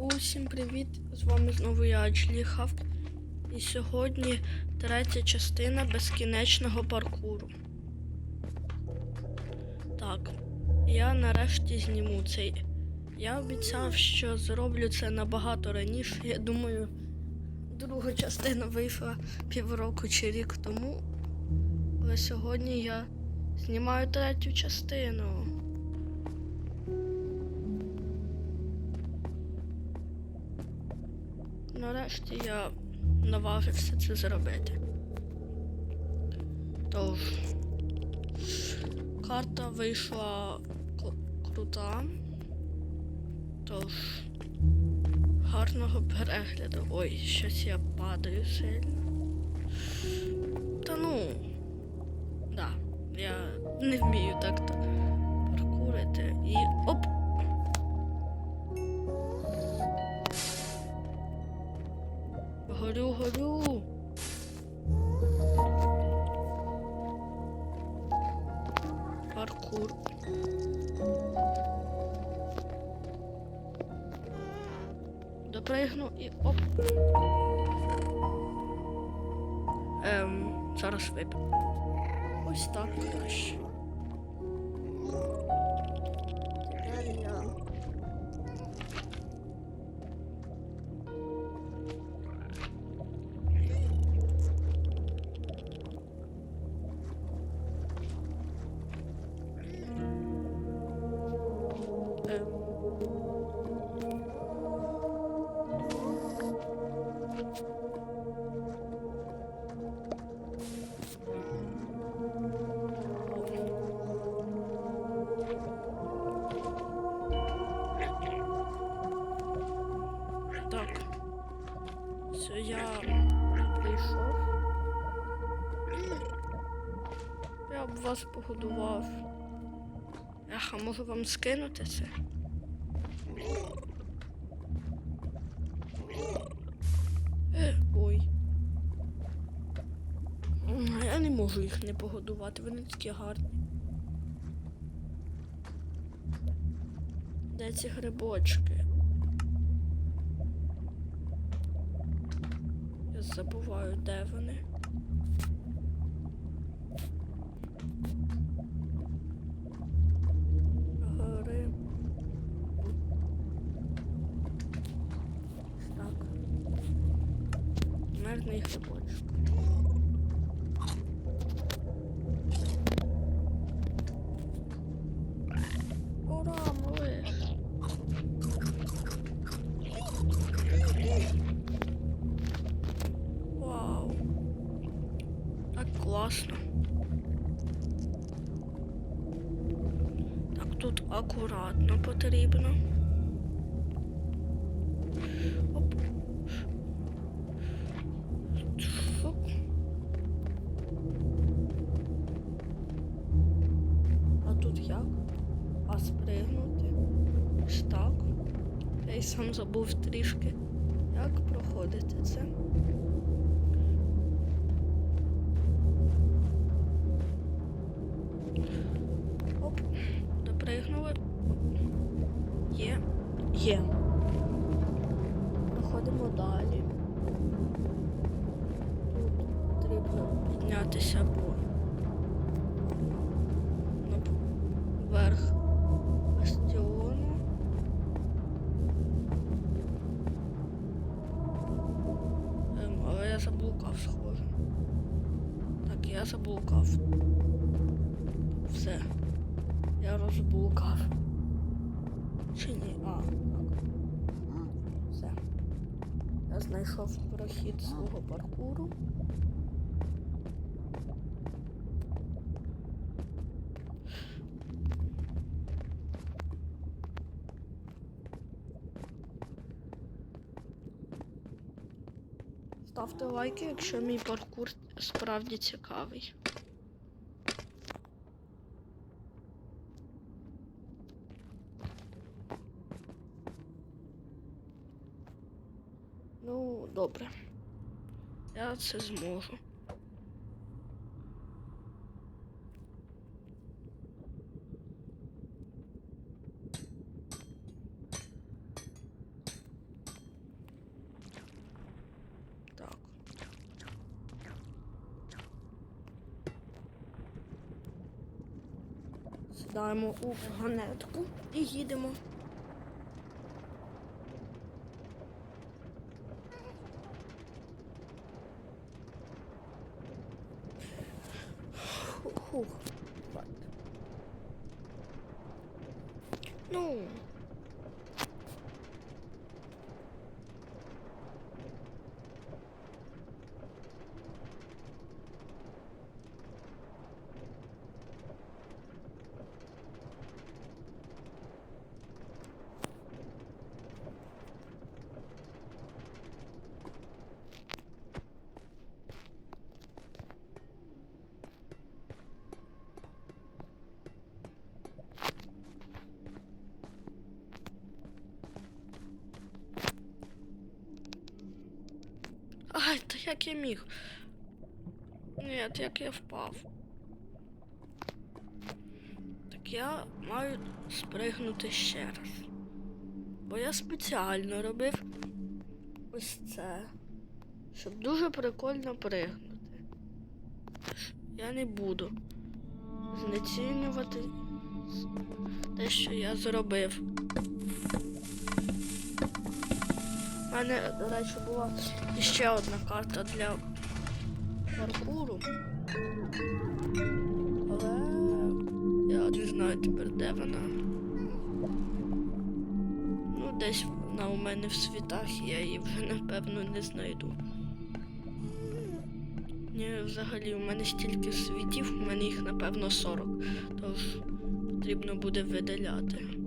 Усім привіт! З вами знову я Ачліхав. І сьогодні третя частина безкінечного паркуру. Так, я нарешті зніму цей. Я обіцяв, що зроблю це набагато раніше. Я думаю, друга частина вийшла півроку чи рік тому. Але сьогодні я знімаю третю частину. Нарешті я наважився це зробити. Тож, карта вийшла крута. Тож, гарного перегляду. Ой, щось я падаю сильно. Та ну, да, я не вмію так-то Паркур. Допригну і оп. Ем, зараз вип'ю. Ось так краще. Тепер я прийшов. Я б вас погодував. Еха, можу вам скинути це? Е, ой. Я не можу їх не погодувати, вони такі гарні. Де ці грибочки? Я забуваю, де вони. Гори. Так. Мирний грибочок. Ура, малиш! Класно. Так тут акуратно потрібно. Оп. Фук. А тут як? А спригнути? Ось так. Я й сам забув трішки, як проходити це. Є. Проходимо далі. Тут потрібно піднятися по вверх бастіону. Ем, але я заблукав, схоже. Так, я заблукав. Все. Я розблукав. А, так. Все. Я знайшов прохід свого паркуру. Ставте лайки, якщо мій паркур справді цікавий. добре. Я це зможу. Сідаємо у ганетку і їдемо. Ну. Ай, та як я міг? Ні, як я впав. Так я маю спригнути ще раз. Бо я спеціально робив ось це. Щоб дуже прикольно пригнути. Я не буду знецінювати те, що я зробив. Мене, до речі, була ще одна карта для паркуру. Але я не знаю тепер, де вона. Ну, десь вона у мене в світах, я її вже напевно не знайду. Ні, взагалі, у мене стільки світів, у мене їх напевно 40, тож потрібно буде видаляти.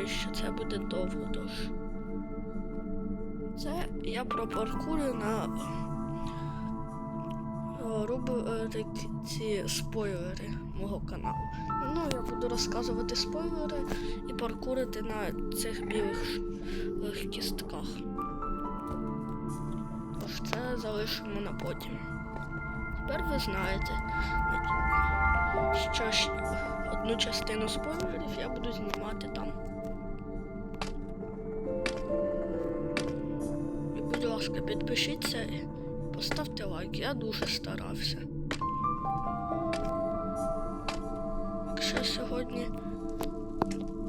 Я що це буде довго тож. Це я про паркури на е, рубриці спойлери мого каналу. Ну, я буду розказувати спойлери і паркурити на цих білих е, кістках. Тож це залишимо на потім. Тепер ви знаєте, що одну частину спойлерів я буду знімати там. Ласка, підпишіться і поставте лайк, я дуже старався. Якщо сьогодні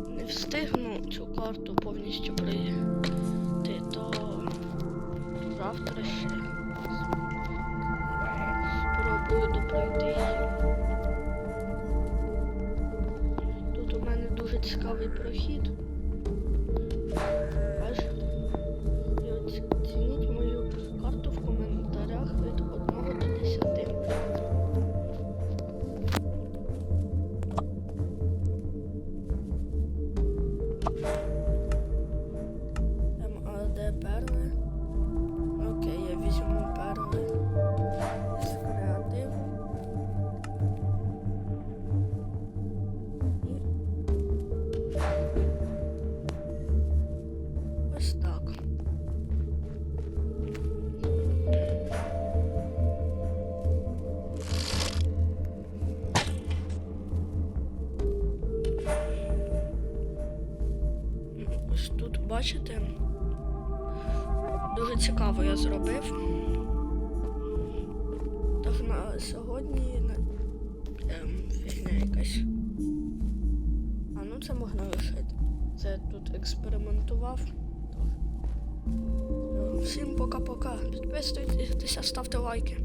не встигну цю карту повністю пройти, то завтра ще спробую допройти. Тут у мене дуже цікавий прохід. А де перли? Окей, я візьму перли з ось так. Бачите, дуже цікаво я зробив. Так на сьогодні ем, фігня якась. А ну це можна лишити. Це тут експериментував. Всім пока-пока. Підписуйтеся, ставте лайки.